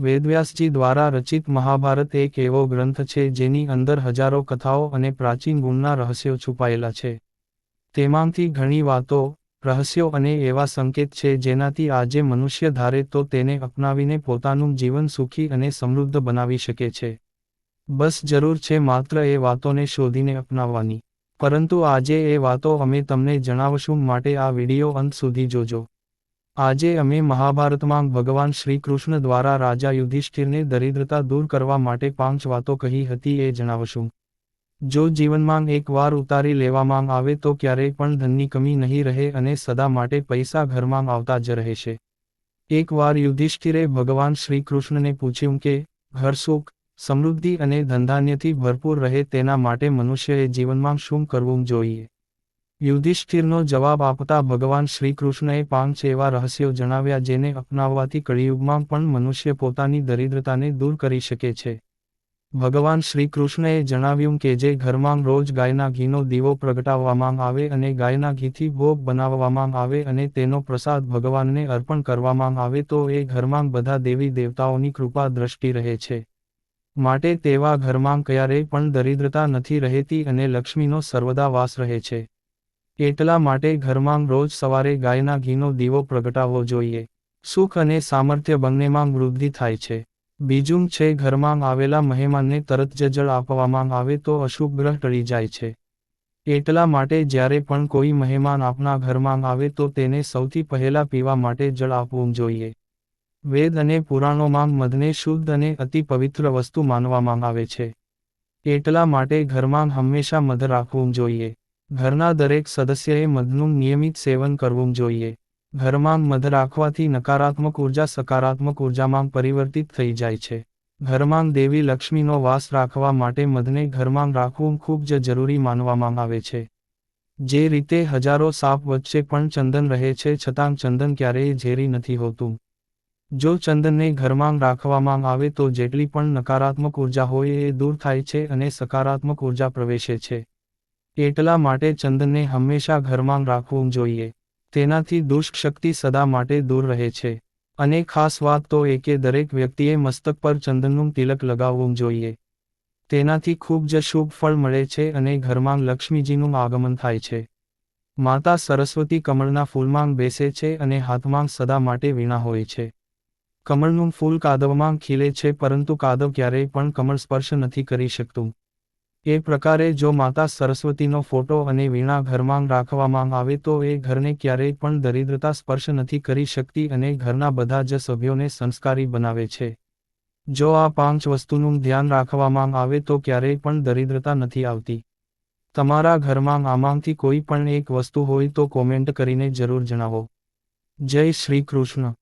વેદવ્યાસજી દ્વારા રચિત મહાભારત એક એવો ગ્રંથ છે જેની અંદર હજારો કથાઓ અને પ્રાચીન ગુણના રહસ્યો છુપાયેલા છે. તેમાંથી ઘણી વાતો, રહસ્યો અને એવા સંકેત છે જેનાથી આજે મનુષ્ય ધારે તો તેને અપનાવીને પોતાનું જીવન સુખી અને સમૃદ્ધ બનાવી શકે છે. બસ જરૂર છે માત્ર એ વાતોને શોધીને અપનાવવાની. પરંતુ આજે એ વાતો અમે તમને જણાવશું માટે આ વિડિયો અંત સુધી જોજો. આજે અમે મહાભારતમાં ભગવાન શ્રી કૃષ્ણ દ્વારા રાજા યુધિષ્ઠિરને દરિદ્રતા દૂર કરવા માટે પાંચ વાતો કહી હતી એ જણાવશું. જો જીવનમાં એકવાર ઉતારી લેવામાં આવે તો ક્યારેય પણ ધનની કમી નહીં રહે અને સદા માટે પૈસા ઘરમાં આવતા જ રહેશે. એકવાર યુધિષ્ઠિરે ભગવાન શ્રી કૃષ્ણને પૂછ્યું કે, ઘર સુખ, સમૃદ્ધિ અને ધનધાન્યથી ભરપૂર રહે તેના માટે મનુષ્યએ જીવનમાં શું કરવું જોઈએ? યુધિષ્ઠિરનો જવાબ આપતા ભગવાન શ્રીકૃષ્ણએ પાંચ એવા રહસ્યો જણાવ્યા જેને અપનાવવાથી કળિયુગમાં પણ મનુષ્ય પોતાની દરિદ્રતાને દૂર કરી શકે છે. ભગવાન શ્રીકૃષ્ણએ જણાવ્યું કે જે ઘરમાં રોજ ગાયના ઘીનો દીવો પ્રગટાવવામાં આવે અને ગાયના ઘીથી ભોગ બનાવવામાં આવે અને તેનો પ્રસાદ ભગવાનને અર્પણ કરવામાં આવે તો એ ઘરમાં બધા દેવી દેવતાઓની કૃપા દ્રષ્ટિ રહે છે. માટે તેવા ઘરમાં ક્યારેય પણ દરિદ્રતા નથી રહેતી અને લક્ષ્મીનો સર્વદા વાસ રહે છે. એટલા માટે ઘરમાં રોજ સવારે ગાયના ઘીનો દીવો પ્રગટાવવો જોઈએ? સુખ અને સામર્થ્ય બંનેમાં વૃદ્ધિ થાય છે. બીજું છે ઘરમાં આવેલા મહેમાનને તરત જ જળ આપવામાં આવે તો અશુભ ગ્રહ ટળી જાય છે. એટલા માટે જ્યારે પણ કોઈ મહેમાન આપના ઘરમાં આવે તો તેને સૌથી પહેલા પીવા માટે જળ આપવું જોઈએ. વેદ અને પુરાણોમાં મધને શુદ્ધ અને અતિ પવિત્ર વસ્તુ માનવામાં આવે છે. એટલા માટે ઘરમાં હંમેશા મધ રાખવું જોઈએ. ઘરના દરેક સદસ્યએ મધનું નિયમિત સેવન કરવું જોઈએ. ઘરમાં મધ રાખવાથી નકારાત્મક ઊર્જા સકારાત્મક ઉર્જામાં પરિવર્તિત થઈ જાય છે. ઘરમાં દેવી લક્ષ્મીનો વાસ રાખવા માટે મધને ઘરમાં રાખવું ખૂબ જ જરૂરી માનવામાં આવે છે. જે રીતે હજારો સાપ વચ્ચે પણ ચંદન રહે છે છતાં ચંદન ક્યારેય ઝેરી નથી હોતું. જો ચંદનને ઘરમાં રાખવામાં આવે તો જેટલી પણ નકારાત્મક ઊર્જા હોય એ દૂર થાય છે અને સકારાત્મક ઊર્જા પ્રવેશે છે. એટલા માટે ચંદનને હંમેશા ઘરમાં રાખવું જોઈએ. તેનાથી દુષ્ટ શક્તિ સદા માટે દૂર રહે છે. અને ખાસ વાત તો એ કે દરેક વ્યક્તિએ મસ્તક પર ચંદનનું તિલક લગાવવું જોઈએ. તેનાથી ખૂબ જ શુભ ફળ મળે છે અને ઘરમાં લક્ષ્મીજીનું આગમન થાય છે. માતા સરસ્વતી કમળના ફૂલમાં બેસે છે અને હાથમાં સદા માટે વીણા હોય છે. કમળનું ફૂલ કાદવમાં ખીલે છે પરંતુ કાદવ ક્યારેય પણ કમળ સ્પર્શ નથી કરી શકતું. એ પ્રકારે જો માતા સરસ્વતીનો ફોટો અને વીણા ઘરમાં રાખવામાં આવે તો એ ઘરને ક્યારેય પણ દરિદ્રતા સ્પર્શ નથી કરી શકતી અને ઘરના બધા જ સભ્યોને સંસ્કારી બનાવે છે. જો આ પાંચ વસ્તુનું ધ્યાન રાખવામાં આવે તો ક્યારેય પણ દરિદ્રતા નથી આવતી. તમારા ઘરમાં આમાંથી કોઈ પણ એક વસ્તુ હોય તો કોમેન્ટ કરીને જરૂર જણાવો. જય શ્રી કૃષ્ણ.